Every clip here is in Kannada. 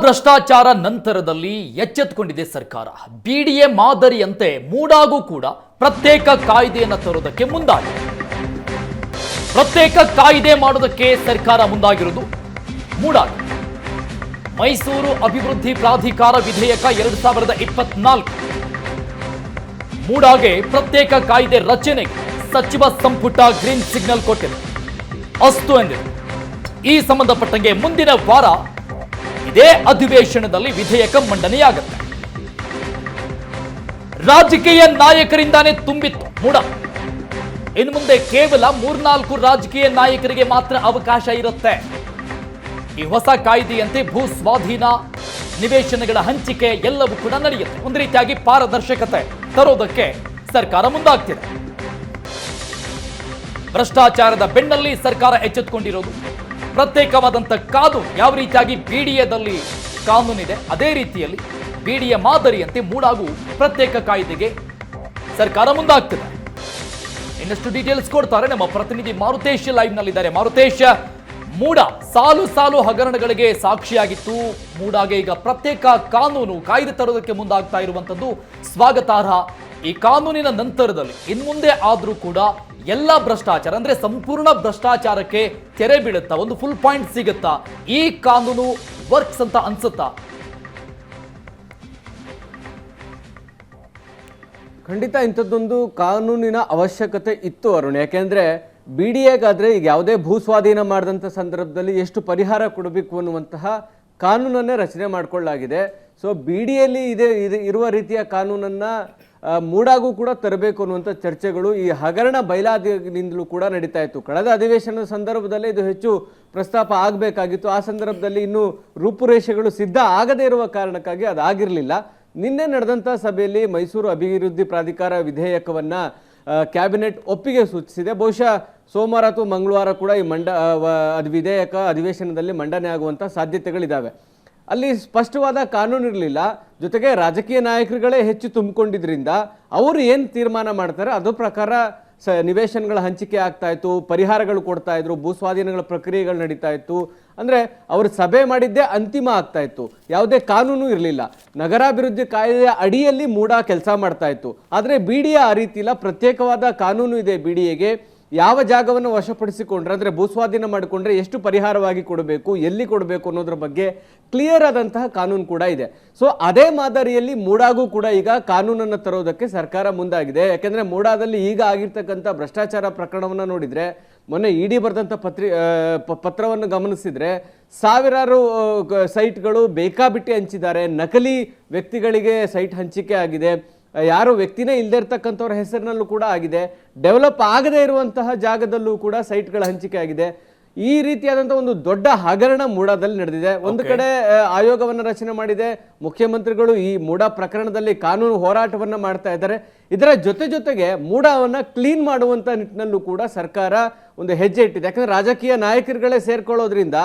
ಭ್ರಷ್ಟಾಚಾರ ನಂತರದಲ್ಲಿ ಎಚ್ಚೆತ್ತುಕೊಂಡಿದೆ ಸರ್ಕಾರ. ಬಿಡಿಎ ಮಾದರಿಯಂತೆ ಮೂಡಾಗೂ ಕೂಡ ಪ್ರತ್ಯೇಕ ಕಾಯ್ದೆಯನ್ನು ತರೋದಕ್ಕೆ ಮುಂದಾಗಿದೆ ಪ್ರತ್ಯೇಕ ಕಾಯ್ದೆ ಮಾಡೋದಕ್ಕೆ ಸರ್ಕಾರ ಮುಂದಾಗಿರುವುದು ಮೂಡಾಗ. ಮೈಸೂರು ಅಭಿವೃದ್ಧಿ ಪ್ರಾಧಿಕಾರ ವಿಧೇಯಕ ಎರಡು ಸಾವಿರದ ಇಪ್ಪತ್ನಾಲ್ಕು. ಮೂಡಾಗೆ ಪ್ರತ್ಯೇಕ ಕಾಯ್ದೆ ರಚನೆಗೆ ಸಚಿವ ಸಂಪುಟ ಗ್ರೀನ್ ಸಿಗ್ನಲ್ ಕೊಟ್ಟಿದೆ. ಅಸ್ತು ಎಂದಿದೆ. ಈ ಸಂಬಂಧಪಟ್ಟಂಗೆ ಮುಂದಿನ ವಾರ ಇದೇ ಅಧಿವೇಶನದಲ್ಲಿ ವಿಧೇಯಕ ಮಂಡನೆಯಾಗುತ್ತೆ. ರಾಜಕೀಯ ನಾಯಕರಿಂದಾನೇ ತುಂಬಿತ್ತು ಮೂಡ. ಇನ್ನು ಮುಂದೆ ಕೇವಲ ಮೂರ್ನಾಲ್ಕು ರಾಜಕೀಯ ನಾಯಕರಿಗೆ ಮಾತ್ರ ಅವಕಾಶ ಇರುತ್ತೆ. ಈ ಹೊಸ ಕಾಯ್ದೆಯಂತೆ ಭೂ ಸ್ವಾಧೀನ ನಿವೇಶನಗಳ ಹಂಚಿಕೆ ಎಲ್ಲವೂ ಕೂಡ ನಡೆಯುತ್ತೆ. ಒಂದು ರೀತಿಯಾಗಿ ಪಾರದರ್ಶಕತೆ ತರೋದಕ್ಕೆ ಸರ್ಕಾರ ಮುಂದಾಗ್ತಿದೆ. ಭ್ರಷ್ಟಾಚಾರದ ಬೆನ್ನಲ್ಲಿ ಸರ್ಕಾರ ಎಚ್ಚೆತ್ತುಕೊಂಡಿರೋದು ಪ್ರತ್ಯೇಕವಾದಂಥ ಕಾನೂನು ಯಾವ ರೀತಿಯಾಗಿ ಬಿಡಿಎದಲ್ಲಿ ಕಾನೂನಿದೆ, ಅದೇ ರೀತಿಯಲ್ಲಿ ಬಿಡಿಎ ಮಾದರಿಯಂತೆ ಮೂಡಾಗು ಪ್ರತ್ಯೇಕ ಕಾಯ್ದೆಗೆ ಸರ್ಕಾರ ಮುಂದಾಗ್ತದೆ. ಇನ್ನಷ್ಟು ಡೀಟೇಲ್ಸ್ ಕೊಡ್ತಾರೆ ನಮ್ಮ ಪ್ರತಿನಿಧಿ ಮಾರುತೇಶ್ ಲೈವ್ ನಲ್ಲಿದ್ದಾರೆ ಮಾರುತೇಶ್, ಮೂಡ ಸಾಲು ಸಾಲು ಹಗರಣಗಳಿಗೆ ಸಾಕ್ಷಿಯಾಗಿತ್ತು. ಮೂಡಾಗೆ ಈಗ ಪ್ರತ್ಯೇಕ ಕಾನೂನು ಕಾಯ್ದೆ ತರೋದಕ್ಕೆ ಮುಂದಾಗ್ತಾ ಇರುವಂಥದ್ದು ಸ್ವಾಗತಾರ್ಹ ಈ ಕಾನೂನಿನ ನಂತರದಲ್ಲಿ ಇನ್ಮುಂದೆ ಆದರೂ ಕೂಡ ಎಲ್ಲ ಭ್ರಷ್ಟಾಚಾರ, ಅಂದ್ರೆ ಸಂಪೂರ್ಣ ಭ್ರಷ್ಟಾಚಾರಕ್ಕೆ ತೆರೆ ಬೀಳುತ್ತಾ, ಒಂದು ಫುಲ್ ಪಾಯಿಂಟ್ ಸಿಗುತ್ತಾ? ಈ ಕಾನೂನು ವರ್ಕ್ಸ್ ಅಂತ ಅನ್ಸುತ್ತಾ? ಖಂಡಿತ ಇಂಥದ್ದೊಂದು ಕಾನೂನಿನ ಅವಶ್ಯಕತೆ ಇತ್ತು ಅರುಣ್. ಯಾಕೆಂದ್ರೆ ಬಿ ಡಿ ಎಗಾದ್ರೆ ಈಗ ಯಾವುದೇ ಭೂ ಸ್ವಾಧೀನ ಮಾಡಿದಂಥ ಸಂದರ್ಭದಲ್ಲಿ ಎಷ್ಟು ಪರಿಹಾರ ಕೊಡಬೇಕು ಅನ್ನುವಂತಹ ಕಾನೂನನ್ನೇ ರಚನೆ ಮಾಡಿಕೊಳ್ಳಲಾಗಿದೆ. ಸೊ ಬಿ ಡಿಯಲ್ಲಿ ಇದೆ, ಇದು ಇರುವ ರೀತಿಯ ಕಾನೂನನ್ನ ಮೂಡಾಗೂ ಕೂಡ ತರಬೇಕು ಅನ್ನುವಂಥ ಚರ್ಚೆಗಳು ಈ ಹಗರಣ ಬಯಲಾದಿನಿಂದಲೂ ಕೂಡ ನಡೀತಾ ಇತ್ತು. ಕಳೆದ ಅಧಿವೇಶನದ ಸಂದರ್ಭದಲ್ಲೇ ಇದು ಹೆಚ್ಚು ಪ್ರಸ್ತಾಪ ಆಗಬೇಕಾಗಿತ್ತು. ಆ ಸಂದರ್ಭದಲ್ಲಿ ಇನ್ನೂ ರೂಪುರೇಷೆಗಳು ಸಿದ್ಧ ಆಗದೇ ಇರುವ ಕಾರಣಕ್ಕಾಗಿ ಅದಾಗಿರಲಿಲ್ಲ. ನಿನ್ನೆ ನಡೆದಂಥ ಸಭೆಯಲ್ಲಿ ಮೈಸೂರು ಅಭಿವೃದ್ಧಿ ಪ್ರಾಧಿಕಾರ ವಿಧೇಯಕವನ್ನು ಕ್ಯಾಬಿನೆಟ್ ಒಪ್ಪಿಗೆ ಸೂಚಿಸಿದೆ. ಬಹುಶಃ ಸೋಮವಾರ ಅಥವಾ ಮಂಗಳವಾರ ಕೂಡ ಈ ಮಂಡ ಅದು ವಿಧೇಯಕ ಅಧಿವೇಶನದಲ್ಲಿ ಮಂಡನೆ ಆಗುವಂಥ ಸಾಧ್ಯತೆಗಳಿದ್ದಾವೆ ಅಲ್ಲಿ ಸ್ಪಷ್ಟವಾದ ಕಾನೂನು ಇರಲಿಲ್ಲ. ಜೊತೆಗೆ ರಾಜಕೀಯ ನಾಯಕರುಗಳೇ ಹೆಚ್ಚು ತುಂಬಿಕೊಂಡಿದ್ದರಿಂದ ಅವರು ಏನು ತೀರ್ಮಾನ ಮಾಡ್ತಾರೆ ಅದು ಪ್ರಕಾರ ಸ ನಿವೇಶನಗಳ ಹಂಚಿಕೆ ಆಗ್ತಾ ಇತ್ತು, ಪರಿಹಾರಗಳು ಕೊಡ್ತಾ ಇದ್ರು ಭೂ ಸ್ವಾಧೀನಗಳ ಪ್ರಕ್ರಿಯೆಗಳು ನಡೀತಾ ಇತ್ತು. ಅಂದರೆ ಅವರು ಸಭೆ ಮಾಡಿದ್ದೇ ಅಂತಿಮ ಆಗ್ತಾ ಇತ್ತು. ಯಾವುದೇ ಕಾನೂನು ಇರಲಿಲ್ಲ. ನಗರಾಭಿವೃದ್ಧಿ ಕಾಯ್ದೆಯ ಅಡಿಯಲ್ಲಿ ಮೂಡ ಕೆಲಸ ಮಾಡ್ತಾ ಇತ್ತು. ಆದರೆ ಬಿ ಡಿ ಎ ಆ ರೀತಿ ಇಲ್ಲ ಪ್ರತ್ಯೇಕವಾದ ಕಾನೂನು ಇದೆ ಬಿ ಯಾವ ಜಾಗವನ್ನು ವಶಪಡಿಸಿಕೊಂಡ್ರೆ, ಅಂದರೆ ಭೂಸ್ವಾಧೀನ ಮಾಡಿಕೊಂಡ್ರೆ ಎಷ್ಟು ಪರಿಹಾರವಾಗಿ ಕೊಡಬೇಕು, ಎಲ್ಲಿ ಕೊಡಬೇಕು ಅನ್ನೋದ್ರ ಬಗ್ಗೆ ಕ್ಲಿಯರ್ ಆದಂತಹ ಕಾನೂನು ಕೂಡ ಇದೆ. ಸೊ ಅದೇ ಮಾದರಿಯಲ್ಲಿ ಮೂಡಾಗೂ ಕೂಡ ಈಗ ಕಾನೂನನ್ನು ತರೋದಕ್ಕೆ ಸರ್ಕಾರ ಮುಂದಾಗಿದೆ. ಯಾಕೆಂದರೆ ಮೂಡಾದಲ್ಲಿ ಈಗ ಆಗಿರ್ತಕ್ಕಂಥ ಭ್ರಷ್ಟಾಚಾರ ಪ್ರಕರಣವನ್ನು ನೋಡಿದರೆ, ಮೊನ್ನೆ ಇಡಿ ಬರೆದಂಥ ಪತ್ರಿ ಪತ್ರವನ್ನು ಗಮನಿಸಿದರೆ, ಸಾವಿರಾರು ಸೈಟ್ಗಳು ಬೇಕಾಬಿಟ್ಟಿ ಹಂಚಿದ್ದಾರೆ. ನಕಲಿ ವ್ಯಕ್ತಿಗಳಿಗೆ ಸೈಟ್ ಹಂಚಿಕೆ ಆಗಿದೆ. ಯಾರು ವ್ಯಕ್ತಿನೇ ಇಲ್ಲದೆ ಇರ್ತಕ್ಕಂಥವ್ರ ಹೆಸರಿನಲ್ಲೂ ಕೂಡ ಆಗಿದೆ. ಡೆವಲಪ್ ಆಗದೇ ಇರುವಂತಹ ಜಾಗದಲ್ಲೂ ಕೂಡ ಸೈಟ್ಗಳ ಹಂಚಿಕೆ ಆಗಿದೆ. ಈ ರೀತಿಯಾದಂತಹ ಒಂದು ದೊಡ್ಡ ಹಗರಣ ಮೂಡಾದಲ್ಲಿ ನಡೆದಿದೆ. ಒಂದು ಕಡೆ ಆಯೋಗವನ್ನು ಆಯೋಗವನ್ನ ರಚನೆ ಮಾಡಿದೆ. ಮುಖ್ಯಮಂತ್ರಿಗಳು ಈ ಮೂಡಾ ಪ್ರಕರಣದಲ್ಲಿ ಕಾನೂನು ಹೋರಾಟವನ್ನ ಮಾಡ್ತಾ ಇದ್ದಾರೆ. ಇದರ ಜೊತೆ ಜೊತೆಗೆ ಮೂಡವನ್ನು ಕ್ಲೀನ್ ಮಾಡುವಂತ ನಿಟ್ಟಿನಲ್ಲೂ ಕೂಡ ಸರ್ಕಾರ ಒಂದು ಹೆಜ್ಜೆ ಇಟ್ಟಿದೆ. ಯಾಕಂದ್ರೆ ರಾಜಕೀಯ ನಾಯಕರುಗಳೇ ಸೇರ್ಕೊಳ್ಳೋದ್ರಿಂದ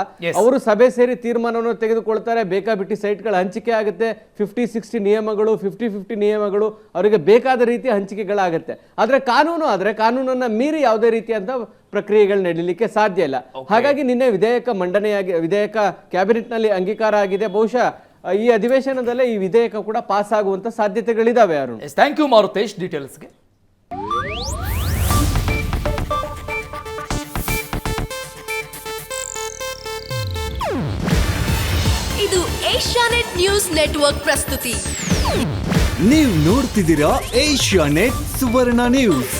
ಅವರು ಸಭೆ ಸೇರಿ ತೀರ್ಮಾನವನ್ನು ತೆಗೆದುಕೊಳ್ತಾರೆ. ಬೇಕಾಬಿಟ್ಟಿ ಸೈಟ್ಗಳ ಹಂಚಿಕೆ ಆಗುತ್ತೆ. ಫಿಫ್ಟಿ ಸಿಕ್ಸ್ಟಿ ನಿಯಮಗಳು ಫಿಫ್ಟಿ ಫಿಫ್ಟಿ ನಿಯಮಗಳು ಅವರಿಗೆ ಬೇಕಾದ ರೀತಿಯ ಹಂಚಿಕೆಗಳಾಗುತ್ತೆ. ಆದರೆ ಕಾನೂನು ಆದರೆ ಕಾನೂನನ್ನ ಮೀರಿ ಯಾವುದೇ ರೀತಿಯಂತ ಪ್ರಕ್ರಿಯೆಗಳು ನಡೀಲಿಕ್ಕೆ ಸಾಧ್ಯ ಇಲ್ಲ. ಹಾಗಾಗಿ ನಿನ್ನೆ ವಿಧೇಯಕ ಮಂಡನೆಯಾಗಿ ವಿಧೇಯಕ ಕ್ಯಾಬಿನೆಟ್ನಲ್ಲಿ ಅಂಗೀಕಾರ ಆಗಿದೆ. ಬಹುಶಃ ಈ ಅಧಿವೇಶನದಲ್ಲೇ ಈ ವಿಧೇಯಕ ಕೂಡ ಪಾಸ್ ಆಗುವಂತ ಸಾಧ್ಯತೆಗಳಿದಾವೆ ಅರುಣ್. ಥ್ಯಾಂಕ್ ಯು ಮಾರುತೇಶ್ ಡೀಟೇಲ್ಸ್ಗೆ ಇದು ಏಷ್ಯಾನೆಟ್ ನ್ಯೂಸ್ ನೆಟ್ವರ್ಕ್ ಪ್ರಸ್ತುತಿ. ನೀವು ನೋಡ್ತಿದ್ದೀರಾ ಏಷ್ಯಾನೆಟ್ ಸುವರ್ಣ ನ್ಯೂಸ್.